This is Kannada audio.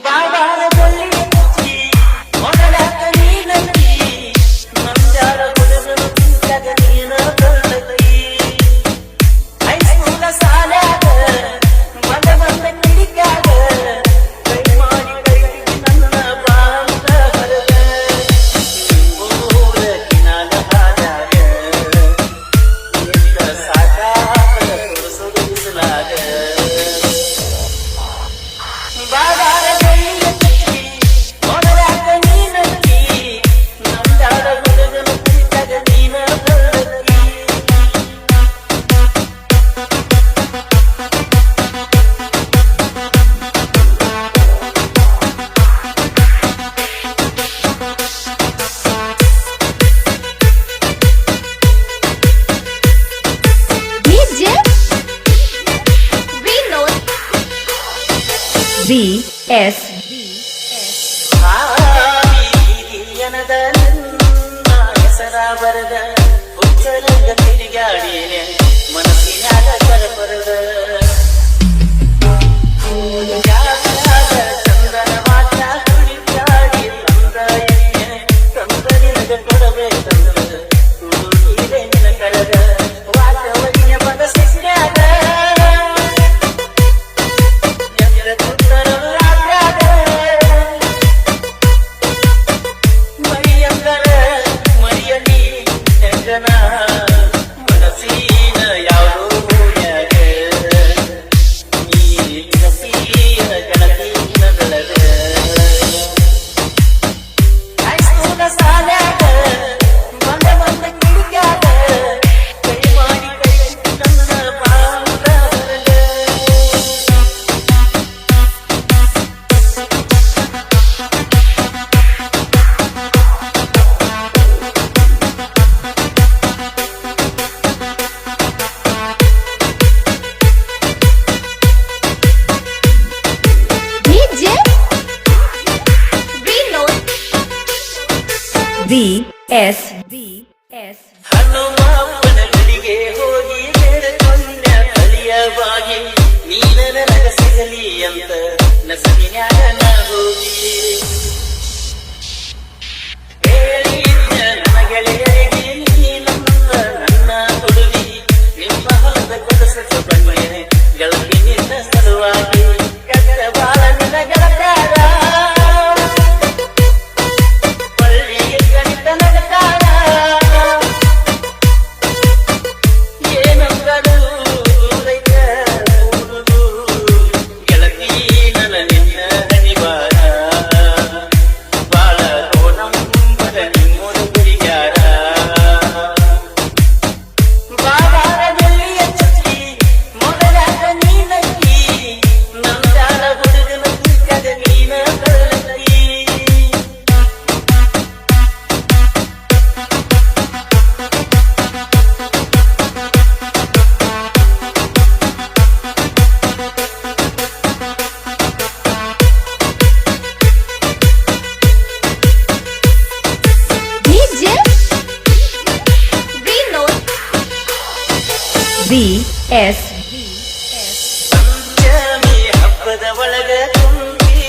Bye-bye. ವಿ ಎಸ್ ಹೆಸರಾಬರದ ಹುಚ್ಚರಂಗ ತಿರುಗಾಡಿಯ ಮನಸ್ಸಿನಾಗ ಕರಬರದ ದಿ ಎಸ್ ದಿ ಎಸ್ ಹನುಮಾಪನ ಬಳಿಗೆ ಹೋಗಿ ಬೇಡಕೊಂಡ ಕಲಿಯವಾಗಿ ನೀನನ ನಗ ಸಿಗಲಿ ಅಂತ ನಸಗಿನ್ಯಾಗ ನಾ ಹೋಗಿ. ಹೇಳಿದ್ದ ನನ್ನ ವಿ ಎಸ್ ಹಬ್ಬದ ಒಳಗ ತುಂಬಿ